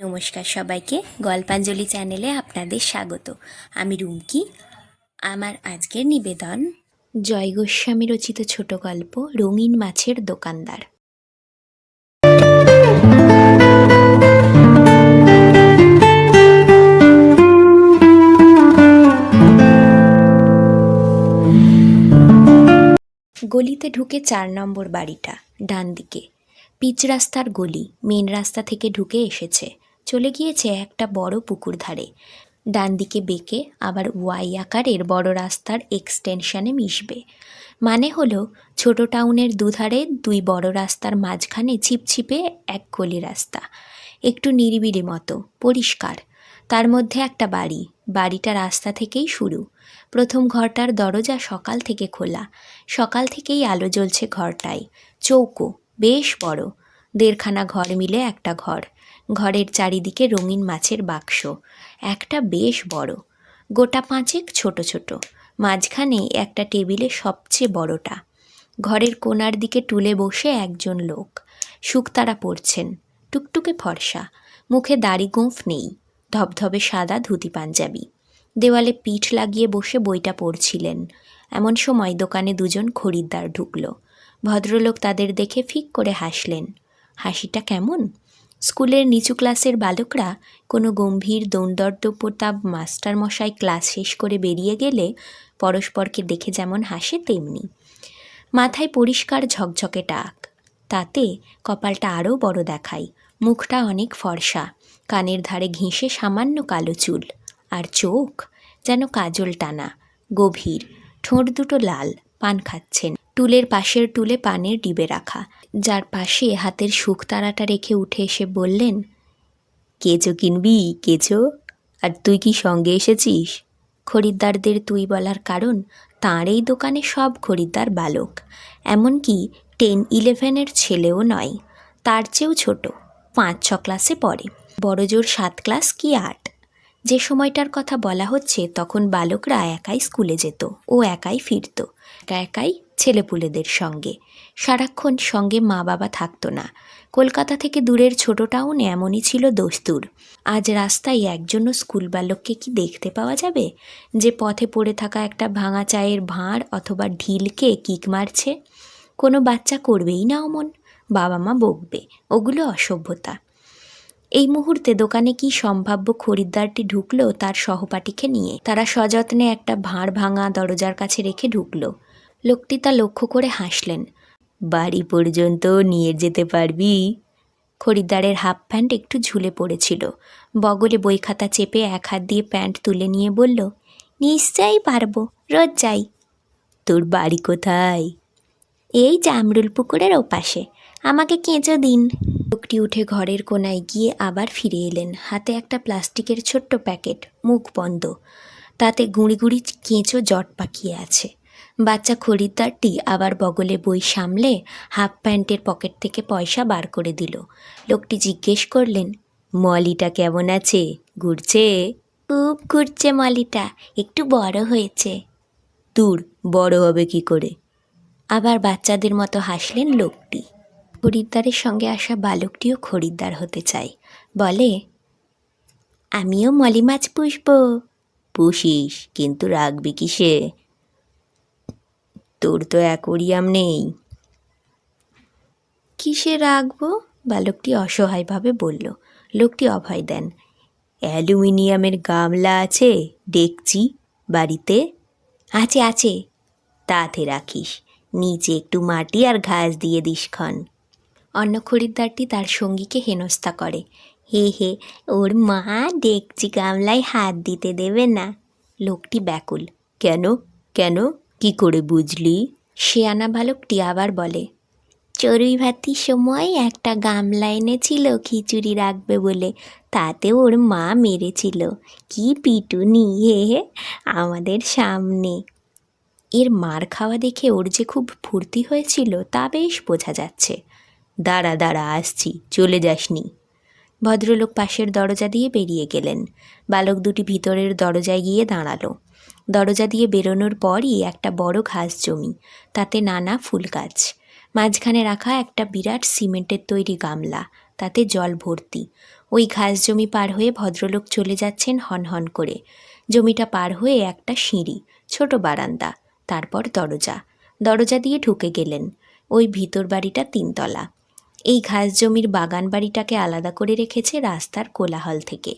নমস্কার সবাইকে, গল্পাঞ্জলি চ্যানেলে আপনাদের স্বাগত। আমি রুমকি। আমার আজকের নিবেদন, জয় গোস্বামী রচিত ছোট গল্প, রঙিন মাছের দোকানদার। গলিতে ঢুকে চার নম্বর বাড়িটা ডান দিকে পিচ রাস্তার গলি, মেন রাস্তা থেকে ঢুকে এসেছে। চলে গিয়েছে একটা বড় পুকুর ধারে। ডান দিকে বেঁকে আবার ওয়াই আকারের বড় রাস্তার এক্সটেনশনে মিশবে। মানে হলো, ছোট টাউনের দুধারে দুই বড় রাস্তার মাঝখানে ছিপছিপে এক গলি রাস্তা। একটু নিরিবিলি মতো, পরিষ্কার। তার মধ্যে একটা বাড়ি। বাড়িটা রাস্তা থেকেই শুরু। প্রথম ঘরটার দরজা সকাল থেকে খোলা। সকাল থেকেই আলো জ্বলছে ঘরটায়। চৌকো, বেশ বড়। দেড়খানা ঘর মিলে একটা ঘর। ঘরের চারিদিকে রঙিন মাছের বাক্স। একটা বেশ বড়। গোটা পাঁচেক ছোট ছোট। মাঝখানে একটা টেবিলে সবচেয়ে বড়টা। ঘরের কোণার দিকে টুলে বসে একজন লোক। শুকতারা পড়ছেন টুকটুকে ফর্সা। মুখে দাড়ি গোঁফ নেই। ধবধবে সাদা ধুতি পাঞ্জাবি। দেওয়ালে পিঠ লাগিয়ে বসে বইটা পড়ছিলেন। এমন সময় দোকানে দুজন খরিদ্দার ঢুকল। ভদ্রলোক তাদের দেখে ফিক করে হাসলেন। হাসিটা কেমন? স্কুলের নিচু ক্লাসের বালকরা কোনো গম্ভীর দৌন্দর্দপ্রতাপ মাস্টারমশাই ক্লাস শেষ করে বেরিয়ে গেলে পরস্পরকে দেখে যেমন হাসে, তেমনি মাথায় পরিষ্কার ঝকঝকে টাক। তাতে কপালটা আরও বড় দেখায়, মুখটা অনেক ফর্সা, কানের ধারে ঘেঁষে সামান্য কালো চুল, আর চোখ যেন কাজল টানা, গভীর, ঠোঁট দুটো লাল, পান খাচ্ছেন, টুলের পাশের টুলে পানের ডিবে রাখা যার পাশে হাতের শুকতারাটা রেখে উঠে এসে বললেন কেজো কিনবি কেজো আর তুই কি সঙ্গে এসেছিস? খরিদ্দারদের তুই বলার কারণ, তাঁর এই দোকানে সব খরিদ্দার বালক। এমনকি টেন ইলেভেনের ছেলেও নয়, তার চেয়েও ছোট। পাঁচ, ছ ক্লাসে পড়ে। বড়জোর সাত ক্লাস কি আট? যে সময়টার কথা বলা হচ্ছে, তখন বালকরা একাই স্কুলে যেত ও একাই ফিরত। একা একাই ছেলেপুলেদের সঙ্গে। সারাক্ষণ সঙ্গে মা বাবা থাকতো না। কলকাতা থেকে দূরের ছোট টাউনে এমনই ছিল দস্তুর। আজ রাস্তায় একজনও স্কুল বালককে কি দেখতে পাওয়া যাবে? যে পথে পড়ে থাকা একটা ভাঙা চায়ের ভাঁড় অথবা ঢিলকে কিক মারছে? কোনো বাচ্চা করবেই না অমন। বাবা মা বকবে। ওগুলো অসভ্যতা। এই মুহূর্তে দোকানে কি সম্ভাব্য খরিদ্দারটি ঢুকলো তার সহপাঠীকে নিয়ে। তারা সযত্নে একটা ভাঁড় ভাঙা দরজার কাছে রেখে ঢুকলো। লোকটি তা লক্ষ্য করে হাসলেন। বাড়ি পর্যন্ত নিয়ে যেতে পারবি? খরিদ্দারের হাফ প্যান্ট একটু ঝুলে পড়েছিল। বগলে বই খাতা চেপে এক হাত দিয়ে প্যান্ট তুলে নিয়ে বলল, নিশ্চয়ই পারব, রোজ যাই। তোর বাড়ি কোথায়? এই জামরুল পুকুরের ওপাশে। আমাকে কেঁচো দিন। লোকটি উঠে ঘরের কোনায় গিয়ে আবার ফিরে এলেন। হাতে একটা প্লাস্টিকের ছোট্ট প্যাকেট, মুখ বন্ধ। তাতে গুঁড়ি গুঁড়ি কেঁচো জট পাকিয়ে আছে। বাচ্চা খরিদ্দারটি আবার বগলে বই সামলে হাফ প্যান্টের পকেট থেকে পয়সা বার করে দিল। লোকটি জিজ্ঞেস করলেন, মলিটা কেমন আছে? ঘুরছে? খুব ঘুরছে মলিটা, একটু বড় হয়েছে। দূর, বড় হবে কি করে? আবার বাচ্চাদের মতো হাসলেন লোকটি। খরিদ্দারের সঙ্গে আসা বালকটিও খরিদ্দার হতে চায়। বলে, আমিও মলি মাছ পুষবো। পুষিস, কিন্তু রাখবি কিসে? তোর তো অ্যাকোরিয়াম নেই। কিসে রাখব বালকটি অসহায়ভাবে বলল। লোকটি অভয় দেন। অ্যালুমিনিয়ামের গামলা আছে ডেকচি বাড়িতে? আছে আছে। তাতে রাখিস। নিচে একটু মাটি আর ঘাস দিয়ে দিস ক্ষণ। অন্য খরিদ্দারটি তার সঙ্গীকে হেনস্থা করে। হে হে, ওর মা ডেকচি গামলায় হাত দিতে দেবে না। লোকটি ব্যাকুল। কেন? কেন? কি করে বুঝলি? শেয়ানা বালকটি আবার বলে, চড়ুই ভাতির সময় একটা গামলা এনেছিল, খিচুড়ি রাখবে বলে। তাতে ওর মা মেরেছিল। কি পিটুনি, হে হে, আমাদের সামনে। এর মার খাওয়া দেখে ওর যে খুব ফুর্তি হয়েছিল, তা বেশ বোঝা যাচ্ছে। দাঁড়া দাঁড়া, আসছি, চলে যাসনি। ভদ্রলোক পাশের দরজা দিয়ে বেরিয়ে গেলেন। বালক দুটি ভিতরের দরজায় গিয়ে দাঁড়াল। দরজা দিয়ে বেরোনোর পরই একটা বড় ঘাস জমি, তাতে নানা ফুল গাছ। মাঝখানে রাখা একটা বিরাট সিমেন্টের তৈরি গামলা, তাতে জল ভর্তি। ওই ঘাস জমি পার হয়ে ভদ্রলোক চলে যাচ্ছেন হনহন করে। জমিটা পার হয়ে একটা সিঁড়ি, ছোট বারান্দা, তারপর দরজা। দরজা দিয়ে ঢুকে গেলেন। ওই ভিতর বাড়িটা তিনতলা। এই ঘাস জমির বাগান বাড়িটাকে আলাদা করে রেখেছে রাস্তার কোলাহল থেকে।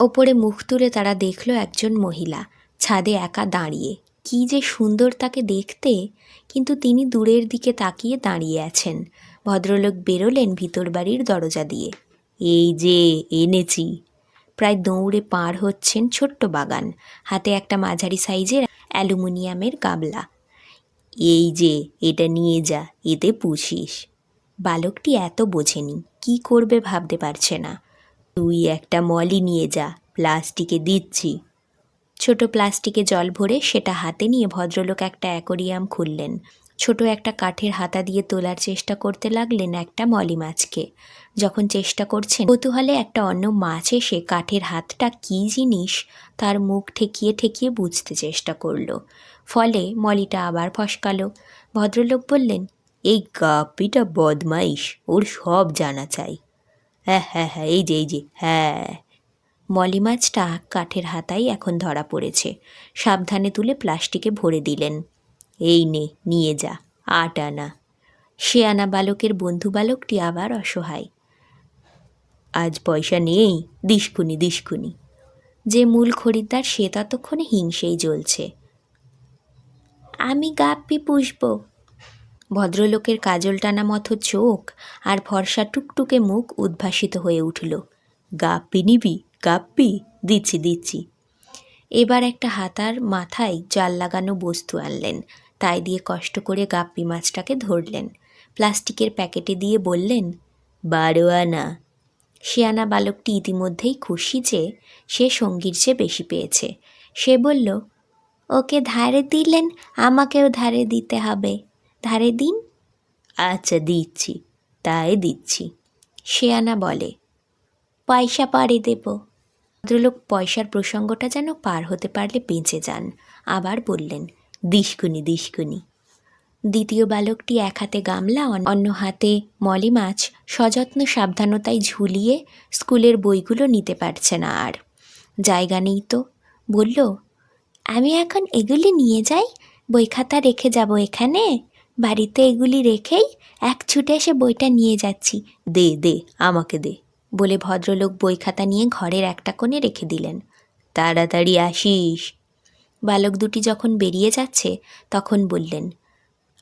ওপরে মুখ তুলে তারা দেখল একজন মহিলা, ছাদে একা দাঁড়িয়ে। কি যে সুন্দর তাকে দেখতে, কিন্তু তিনি দূরের দিকে তাকিয়ে দাঁড়িয়ে আছেন। ভদ্রলোক বেরোলেন ভিতর বাড়ির দরজা দিয়ে। এই যে, এনেছি। প্রায় দৌড়ে পার হচ্ছেন ছোট্ট বাগান, হাতে একটা মাঝারি সাইজের অ্যালুমিনিয়ামের গাবলা এই যে, এটা নিয়ে যা, এতে পুষিস। বালকটি এত বোঝেনি, কি করবে ভাবতে পারছে না। তুই একটা মলি নিয়ে যা, প্লাস্টিকে দিচ্ছি। ছোট প্লাস্টিকে জল ভরে সেটা হাতে নিয়ে ভদ্রলোক একটা অ্যাকোরিয়াম খুললেন। ছোট একটা কাঠের হাতা দিয়ে তোলার চেষ্টা করতে লাগলেন একটা মলি মাছকে। যখন চেষ্টা করছেন, কৌতূহলে একটা অন্য মাছ এসে কাঠের হাতটা কী জিনিস তার মুখ ঠেকিয়ে ঠেকিয়ে বুঝতে চেষ্টা করল। ফলে মলিটা আবার ফসকালো। ভদ্রলোক বললেন এই গাপিটা বদমাইশ, ওর সব জানা চাই। হ্যাঁ হ্যাঁ হ্যাঁ এই যে এই যে হ্যাঁ। মলি মাছটা কাঠের হাতাই এখন ধরা পড়েছে। সাবধানে তুলে প্লাস্টিকে ভরে দিলেন। এই নে, নিয়ে যা, আট আনা। সে আনা বালকের বন্ধু বালকটি আবার অসহায়। আজ পয়সা নেই, দিসকুনি দিসকুনি। যে মূল খরিদ্দার, সে ততক্ষণে হিংসেই জ্বলছে। আমি গাপ্পি পুষব। ভদ্রলোকের কাজল টানা মতো চোখ আর ফর্সা টুকটুকে মুখ উদ্ভাসিত হয়ে উঠল। গাপ্পি নিবি, গাপ্পি, দিচ্ছি দিচ্ছি। এবার একটা হাতার মাথায় জাল লাগানো বস্তু আনলেন। তাই দিয়ে কষ্ট করে গাপ্পি মাছটাকে ধরলেন। প্লাস্টিকের প্যাকেটে দিয়ে বললেন বারো আনা শিয়ানা বালকটি ইতিমধ্যেই খুশি যে সে সঙ্গীর চেয়ে বেশি পেয়েছে। সে বলল, ওকে ধারে দিলেন, আমাকেও ধারে দিতে হবে। ধারে দিন? আচ্ছা দিচ্ছি, তাই দিচ্ছি। শেয়ানা বলে, পয়সা পরে দেব। ভদ্রলোক পয়সার প্রসঙ্গটা যেন পার হতে পারলে বেঁচে যান। আবার বললেন, দিশকুনি দিশকুনি। দ্বিতীয় বালকটি এক হাতে গামলা, অন- অন্য হাতে মলি মাছ, সযত্ন, সাবধানতায় ঝুলিয়ে স্কুলের বইগুলো নিতে পারছে না আর। জায়গা নেই তো। বলল, আমি এখন এগুলি নিয়ে যাই? বই খাতা রেখে যাব এখানে? বাড়িতে এগুলি রেখেই এক ছুটে এসে বইটা নিয়ে যাচ্ছি। দে দে, আমাকে দে, বলে ভদ্রলোক বই খাতা নিয়ে ঘরের একটা কোণে রেখে দিলেন। তাড়াতাড়ি আসিস। বালক দুটি যখন বেরিয়ে যাচ্ছে, তখন বললেন,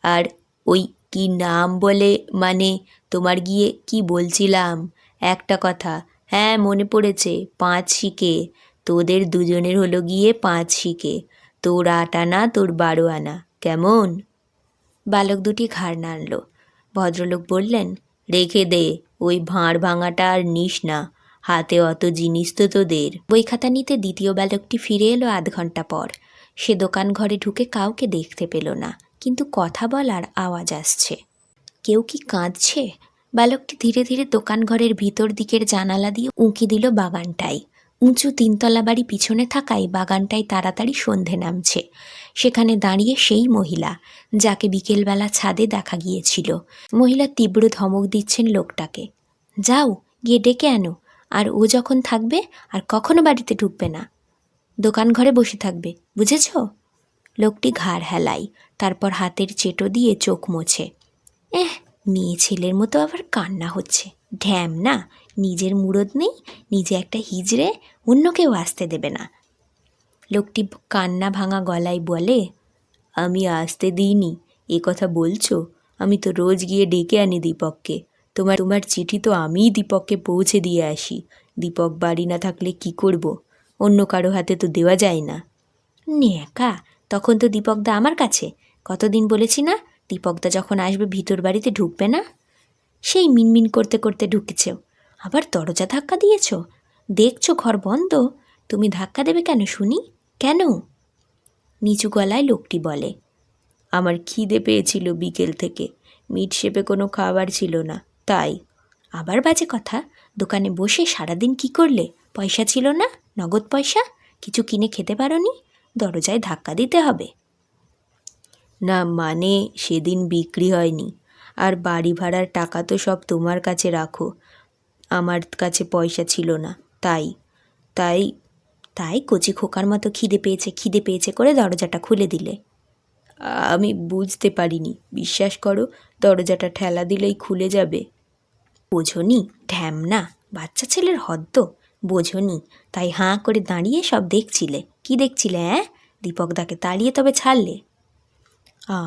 আর ওই কি নাম বলে মানে তোমার গিয়ে কি বলছিলাম? একটা কথা হ্যাঁ মনে পড়েছে, পাঁচ শিকে তোদের দুজনের হলো গিয়ে পাঁচ শিকে তোর আট আনা, তোর বারো আনা, কেমন? বালক দুটি ঘাড় নাড়ল। ভদ্রলোক বললেন, রেখে দে, ওই ভাঁড় ভাঙাটা আর নিস না, হাতে অত জিনিস তো তোদের। বই খাতা নিতে দ্বিতীয় বালকটি ফিরে এলো আধ ঘণ্টা পর। সে দোকান ঘরে ঢুকে কাউকে দেখতে পেল না, কিন্তু কথা বলার আওয়াজ আসছে। কেউ কি কাঁদছে? বালকটি ধীরে ধীরে দোকান ঘরের ভিতর দিকের জানালা দিয়ে উঁকি দিল বাগানটায় উঁচু তিনতলা বাড়ি পিছনে থাকায় বাগানটায় তাড়াতাড়ি সন্ধে নামছে। সেখানে দাঁড়িয়ে সেই মহিলা, যাকে বিকেলবেলা ছাদে দেখা গিয়েছিল। মহিলা তীব্র ধমক দিচ্ছেন লোকটাকে। যাও, গিয়ে ডেকে আনো। আর ও যখন থাকবে, আর কখনো বাড়িতে ঢুকবে না। দোকান ঘরে বসে থাকবে, বুঝেছ? লোকটি ঘাড় হেলাই তারপর হাতের চেটো দিয়ে চোখ মোছে। এহ, মেয়ে ছেলের মতো আবার কান্না হচ্ছে। ঢ্যাম না, নিজের মুরদ নেই, নিজে একটা হিজড়ে, অন্য কেউ আসতে দেবে না। লোকটি কান্না ভাঙা গলায় বলে, আমি আসতে দিইনি, এ কথা বলছো? আমি তো রোজ গিয়ে ডেকে আনি দীপককে। তোমার তোমার চিঠি তো আমিই দীপককে পৌঁছে দিয়ে আসি। দীপক বাড়ি না থাকলে কি করব? অন্য কারও হাতে তো দেওয়া যায় না। নেকা তখন তো দীপকদা আমার কাছে। কতদিন বলেছি না, দীপকদা যখন আসবে ভিতর বাড়িতে ঢুকবে না? সেই মিনমিন করতে করতে ঢুকেছেও আবার দরজা ধাক্কা দিয়েছ? দেখছ ঘর বন্ধ? তুমি ধাক্কা দেবে কেন শুনি? কেন? নিচু গলায় লোকটি বলে, আমার খিদে পেয়েছিল বিকেল থেকে। মিট শেপে কোনো খাবার ছিল না, তাই। আবার বাজে কথা, দোকানে বসে সারাদিন কি করলে? পয়সা ছিল না? নগদ পয়সা? কিছু কিনে খেতে পারোনি? দরজায় ধাক্কা দিতে হবে। না মানে সেদিন বিক্রি হয়নি। আর বাড়ি ভাড়ার টাকা তো সব তোমার কাছে রাখো। আমার কাছে পয়সা ছিল না, তাই তাই তাই কচি খোকার মতো খিদে পেয়েছে খিদে পেয়েছে করে দরজাটা খুলে দিলে। আমি বুঝতে পারিনি, বিশ্বাস করো, দরজাটা ঠেলা দিলেই খুলে যাবে। বোঝনি ঢ্যামনা বাচ্চা ছেলের হদ্দ। বোঝনি, তাই হাঁ করে দাঁড়িয়ে সব দেখছিলে। কি দেখছিলে হ্যাঁ দীপকদাকে তাড়িয়ে তবে ছাড়লে।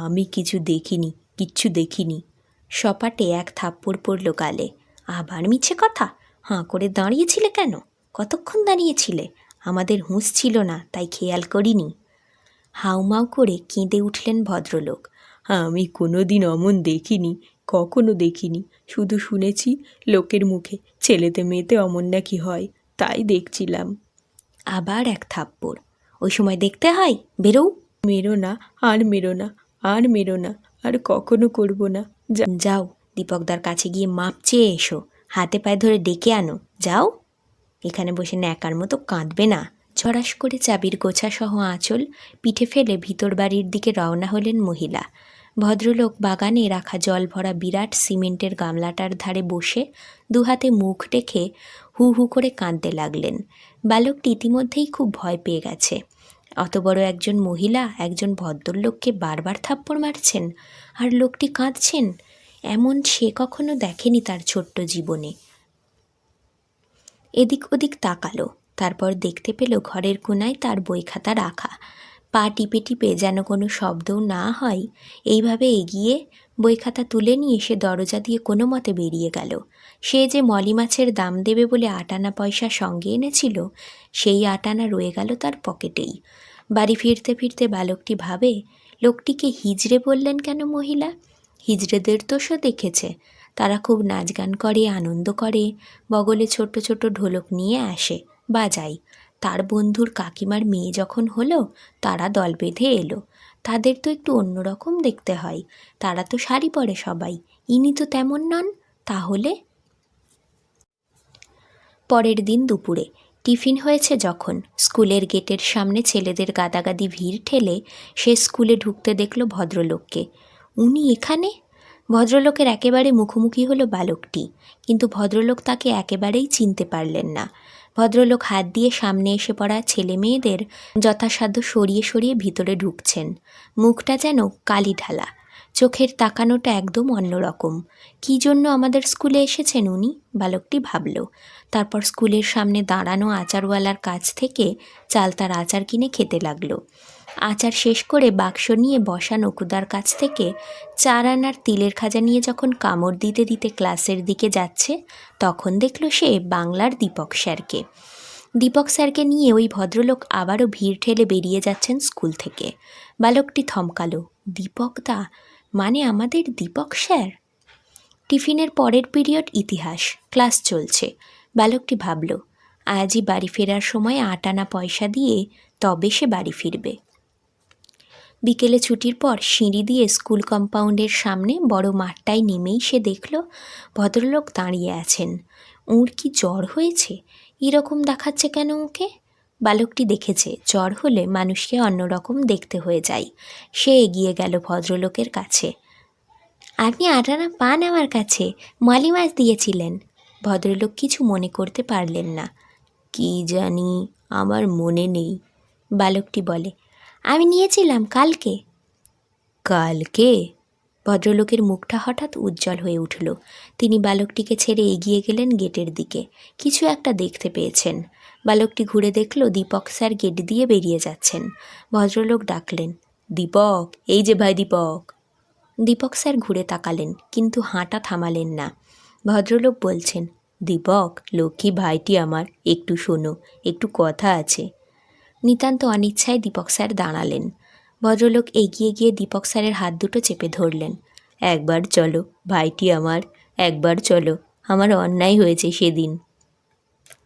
আমি কিছু দেখিনি, কিচ্ছু দেখিনি। সপাটে এক থাপ্পড় পড়ল গালে। আবার মিছে কথা? হাঁ করে দাঁড়িয়েছিলে কেন? কতক্ষণ দাঁড়িয়েছিলে? আমাদের হুঁশ ছিল না, তাই খেয়াল করিনি। হাউমাউ করে কেঁদে উঠলেন ভদ্রলোক। আমি কোনো দিন অমন দেখিনি, কখনো দেখিনি। শুধু শুনেছি লোকের মুখে, ছেলেতে মেয়েতে অমন নাকি হয়, তাই দেখছিলাম। আবার এক থাপ্পড়। ওই সময় দেখতে হয়? বেরো মেরো না, আর মেরো না, আর মেরো না, আর কখনো করব না। যাও, দীপকদার কাছে গিয়ে মাপ চেয়ে এসো। হাতে পায়ে ধরে ডেকে আনো। যাও। এখানে বসে ন্যাকার মতো কাঁদবে না। ছড়াস করে চাবির গোছা সহ আঁচল পিঠে ফেলে ভিতর বাড়ির দিকে রওনা হলেন মহিলা। ভদ্রলোক বাগানে রাখা জল ভরা বিরাট সিমেন্টের গামলাটার ধারে বসে দুহাতে মুখ ডেকে হু হু করে কাঁদতে লাগলেন। বালকটি ইতিমধ্যেই খুব ভয় পেয়ে গেছে। অত বড় একজন মহিলা একজন ভদ্রলোককে বারবার থাপ্পড় মারছেন আর লোকটি কাঁদছেন, এমন সে কখনো দেখেনি তার ছোট্ট জীবনে। এদিক ওদিক তাকালো, তারপর দেখতে পেল ঘরের কোনায় তার বই খাতা রাখা। পা টিপে টিপে যেন কোনো শব্দও না হয়, এইভাবে এগিয়ে বই খাতা তুলে নিয়ে সে দরজা দিয়ে কোনো মতে বেরিয়ে গেল। সে যে মলি মাছের দাম দেবে বলে আটানা পয়সা সঙ্গে এনেছিল, সেই আটানা রয়ে গেল তার পকেটেই। বাড়ি ফিরতে ফিরতে বালকটি ভাবে, লোকটিকে হিজড়ে বললেন কেন মহিলা? হিজড়েদের তো সে দেখেছে। তারা খুব নাচ গান করে, আনন্দ করে। বগলে ছোট ছোট ঢোলক নিয়ে আসে বাজাই তার বন্ধুর কাকিমার মেয়ে যখন হলো, তারা দল বেঁধে এলো। তাদের তো একটু অন্যরকম দেখতে হয়। তারা তো শাড়ি পরে সবাই। ইনি তো তেমন নন। তাহলে পরের দিন দুপুরে। টিফিন হয়েছে যখন। স্কুলের গেটের সামনে ছেলেদের গাদাগাদি ভিড় ঠেলে সে স্কুলে ঢুকতে দেখল ভদ্রলোককে। উনি এখানে? ভদ্রলোকের একেবারে মুখোমুখি হলো বালকটি, কিন্তু ভদ্রলোক তাকে একেবারেই চিনতে পারলেন না। ভদ্রলোক হাত দিয়ে সামনে এসে পড়া ছেলে মেয়েদের যথাসাধ্য সরিয়ে সরিয়ে ভিতরে ঢুকছেন। মুখটা যেন কালি ঢালা চোখের তাকানোটা একদম অন্যরকম। কী জন্য আমাদের স্কুলে এসেছেন উনি? বালকটি ভাবল। তারপর স্কুলের সামনে দাঁড়ানো আচারওয়ালার কাছ থেকে চাল তার আচার কিনে খেতে লাগল। আচার শেষ করে বাক্স নিয়ে বসা নকুদার কাছ থেকে চার আনার তিলের খাজা নিয়ে যখন কামড় দিতে দিতে ক্লাসের দিকে যাচ্ছে, তখন দেখল সে বাংলার দীপক স্যারকে। দীপক স্যারকে নিয়ে ওই ভদ্রলোক আবারও ভিড় ঠেলে বেরিয়ে যাচ্ছেন স্কুল থেকে। বালকটি থমকালো। দীপক দা মানে আমাদের দীপক স্যার? টিফিনের পরের পিরিয়ড ইতিহাস, ক্লাস চলছে। বালকটি ভাবল, আজই বাড়ি ফেরার সময় আট আনা পয়সা দিয়ে তবে সে বাড়ি ফিরবে। বিকেলে ছুটির পর সিঁড়ি দিয়ে স্কুল কম্পাউন্ডের সামনে বড় মাঠটায় নেমেই সে দেখল, ভদ্রলোক দাঁড়িয়ে আছেন। ওর কি জ্বর হয়েছে? এরকম দেখাচ্ছে কেন ওকে? বালকটি দেখেছে, জ্বর হলে মানুষকে অন্যরকম দেখতে হয়ে যায়। সে এগিয়ে গেল ভদ্রলোকের কাছে। আপনি আটানা পান আমার কাছে, মালি মাছ দিয়েছিলেন। ভদ্রলোক কিছু মনে করতে পারলেন না। কি জানি, আমার মনে নেই। বালকটি বলে, আমি নিয়েছিলাম কালকে। কালকে? ভদ্রলোকের মুখটা হঠাৎ উজ্জ্বল হয়ে উঠল। তিনি বালকটিকে ছেড়ে এগিয়ে গেলেন গেটের দিকে। কিছু একটা দেখতে পেয়েছেন। বালকটি ঘুরে দেখল দীপক স্যার গেট দিয়ে বেরিয়ে যাচ্ছেন। ভদ্রলোক ডাকলেন, দীপক, এই যে ভাই দীপক। দীপক স্যার ঘুরে তাকালেন, কিন্তু হাঁটা থামালেন না। ভদ্রলোক বলছেন, দীপক, লক্ষ্মী ভাইটি আমার, একটু শোনো, একটু কথা আছে। নিতান্ত অনিচ্ছায় দীপক স্যার দাঁড়ালেন। ভদ্রলোক এগিয়ে গিয়ে দীপক স্যারের হাত দুটো চেপে ধরলেন, একবার চলো, ভাইটি আমার, একবার চলো, আমার অন্যায় হয়েছে সেদিন।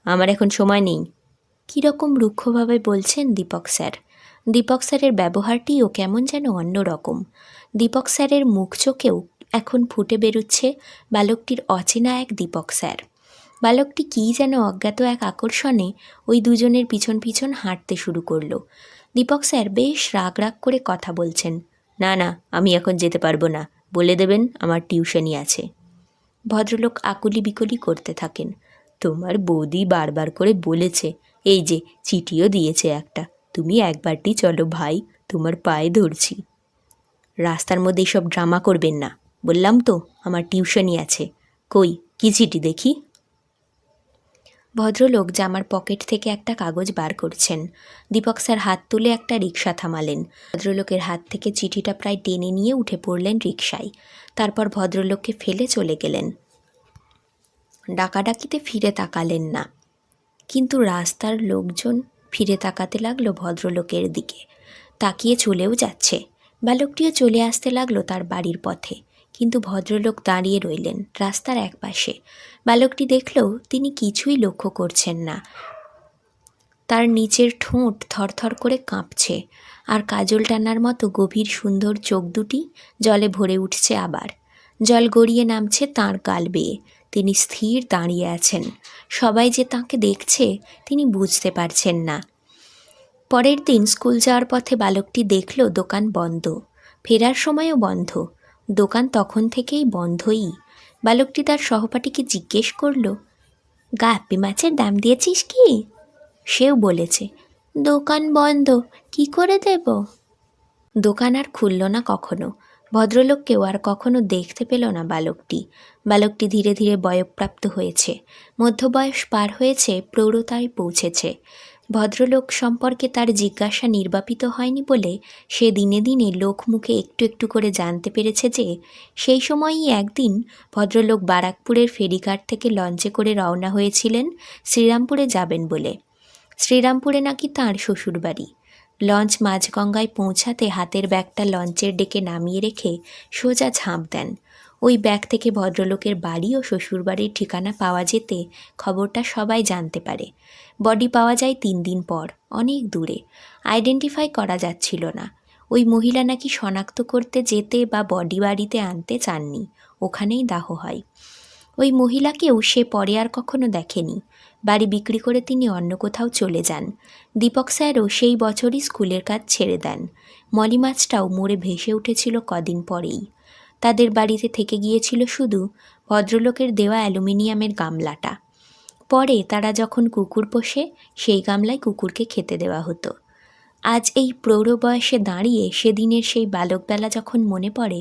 আমার এখন সময় নেই। কীরকম রুক্ষভাবে বলছেন দীপক স্যার। দীপক স্যারের ব্যবহারটিও কেমন যেন অন্যরকম দীপক স্যারের মুখ চোখেও এখন ফুটে বেরুচ্ছে বালকটির অচেনা এক দীপক স্যার। বালকটি কী যেন অজ্ঞাত এক আকর্ষণে ওই দুজনের পিছন পিছন হাঁটতে শুরু করল। দীপক স্যার বেশ রাগ রাগ করে কথা বলছেন, না না, আমি এখন যেতে পারব না। বলে দেবেন আমার টিউশনই আছে। ভদ্রলোক আকুলি বিকুলি করতে থাকেন। তোমার বৌদি বারবার করে বলেছে, এই যে চিঠিও দিয়েছে একটা। তুমি একবারটি চলো ভাই, তোমার পায়ে ধরছি। রাস্তার মধ্যে সব ড্রামা করবেন না। বললাম তো, আমার টিউশনই আছে। কই, কি চিঠি দেখি? ভদ্রলোক জামার পকেট থেকে একটা কাগজ বার করছেন। দীপক স্যার হাত তুলে একটা রিক্সা থামালেন। ভদ্রলোকের হাত থেকে চিঠিটা প্রায় টেনে নিয়ে উঠে পড়লেন রিক্সায় তারপর ভদ্রলোককে ফেলে চলে গেলেন। ডাকাডাকিতে ফিরে তাকালেন না। কিন্তু রাস্তার লোকজন ফিরে তাকাতে লাগল ভদ্রলোকের দিকে। তাকিয়ে চলেও যাচ্ছে। বালকটিও চলে আসতে লাগল তার বাড়ির পথে। কিন্তু ভদ্রলোক দাঁড়িয়ে রইলেন রাস্তার একপাশে। বালকটি দেখলেও তিনি কিছুই লক্ষ্য করছেন না। তার নিচের ঠোঁট থরথর করে কাঁপছে। আর কাজল টানার মতো গভীর সুন্দর চোখ দুটি জলে ভরে উঠছে আবার। জল গড়িয়ে নামছে তাঁর গাল বেয়ে তিনি স্থির দাঁড়িয়ে আছেন। সবাই যে তাঁকে দেখছে, তিনি বুঝতে পারছেন না। পরের দিন স্কুল যাওয়ার পথে বালকটি দেখল দোকান বন্ধ। ফেরার সময়ও বন্ধ। দোকান তখন থেকেই বন্ধই। বালকটি তার সহপাঠীকে জিজ্ঞেস করল, গাপ্পি মাছের দাম দিয়েছিস কি? সেও বলেছে, দোকান বন্ধ, কি করে দেব? দোকান আর খুলল না কখনো। ভদ্রলোককেও আর কখনো দেখতে পেল না বালকটি। বালকটি ধীরে ধীরে বয়প্রাপ্ত হয়েছে। মধ্যবয়স পার হয়েছে, প্রৌঢ়তায় পৌঁছেছে। ভদ্রলোক সম্পর্কে তার জিজ্ঞাসা নির্বাপিত হয়নি বলে সে দিনে দিনে লোক মুখে একটু একটু করে জানতে পেরেছে যে, সেই সময়ই একদিন ভদ্রলোক বারাকপুরের ফেরিঘাট থেকে লঞ্চে করে রওনা হয়েছিলেন শ্রীরামপুরে যাবেন বলে। শ্রীরামপুরে নাকি তাঁর শ্বশুরবাড়ি। লঞ্চ মাঝগঙ্গায় পৌঁছাতে হাতের ব্যাগটা লঞ্চের ডেকে নামিয়ে রেখে সোজা ঝাঁপ দেন। ওই ব্যাগ থেকে ভদ্রলোকের বাড়ি ও শ্বশুরবাড়ির ঠিকানা পাওয়া যেতে খবরটা সবাই জানতে পারে। বডি পাওয়া যায় তিন দিন পর, অনেক দূরে। আইডেন্টিফাই করা যাচ্ছিল না। ওই মহিলা নাকি শনাক্ত করতে যেতে বা বডি বাড়িতে আনতে চাননি। ওখানেই দাহ হয়। ওই মহিলাকেও সে পরে আর কখনো দেখেনি। বাড়ি বিক্রি করে তিনি অন্য কোথাও চলে যান। দীপক স্যারও সেই বছরই স্কুলের কাজ ছেড়ে দেন। মলি মাছটাও মরে ভেসে উঠেছিল কদিন পরেই। তাদের বাড়িতে থেকে গিয়েছিল শুধু ভদ্রলোকের দেওয়া অ্যালুমিনিয়ামের গামলাটা। পরে তারা যখন কুকুর পোষে, সেই গামলায় কুকুরকে খেতে দেওয়া হতো। আজ এই প্রৌঢ় বয়সে দাঁড়িয়ে সেদিনের সেই বালকবেলা যখন মনে পড়ে,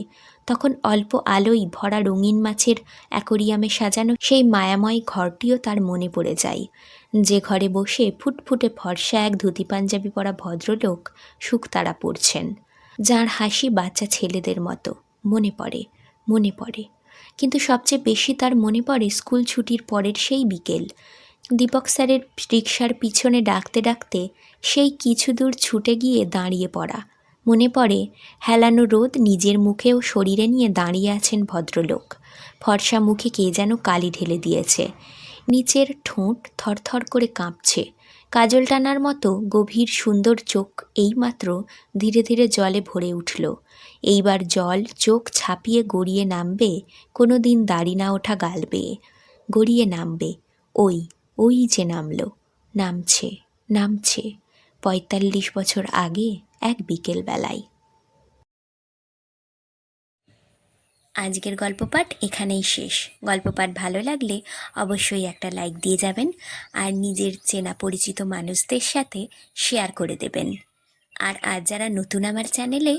তখন অল্প আলোই ভরা রঙিন মাছের অ্যাকোরিয়ামে সাজানো সেই মায়াময় ঘরটিও তার মনে পড়ে যায়। যে ঘরে বসে ফুটফুটে ফর্সা এক ধুতি পাঞ্জাবি পরা ভদ্রলোক শুকতারা পড়ছেন যার হাসি বাচ্চা ছেলেদের মতো। মনে পড়ে মনে পড়ে। কিন্তু সবচেয়ে বেশি তার মনে পড়ে স্কুল ছুটির পরের সেই বিকেল। দীপক স্যারের রিক্সার পিছনে ডাকতে ডাকতে সেই কিছু দূর ছুটে গিয়ে দাঁড়িয়ে পড়া। মনে পড়ে হেলানো রোদ নিজের মুখে ও শরীরে নিয়ে দাঁড়িয়ে আছেন ভদ্রলোক। ফর্সা মুখে কে যেন কালি ঢেলে দিয়েছে। নিচের ঠোঁট থরথর করে কাঁপছে। কাজল টানার মতো গভীর সুন্দর চোখ এইমাত্র ধীরে ধীরে জলে ভরে উঠল। এইবার জল চোখ ছাপিয়ে গড়িয়ে নামবে কোনো দিন দাড়ি না ওঠা গাল বেয়ে গড়িয়ে নামবে, ওই ওই যে নামলো, নামছে নামছে, পঁয়তাল্লিশ বছর আগে এক বিকেল বেলায় আজকের গল্প পাঠ এখানেই শেষ। গল্প পাঠ ভালো লাগলে অবশ্যই একটা লাইক দিয়ে যাবেন আর নিজের চেনা পরিচিত মানুষদের সাথে শেয়ার করে দেবেন। আর আজ যারা নতুন আমার চ্যানেলে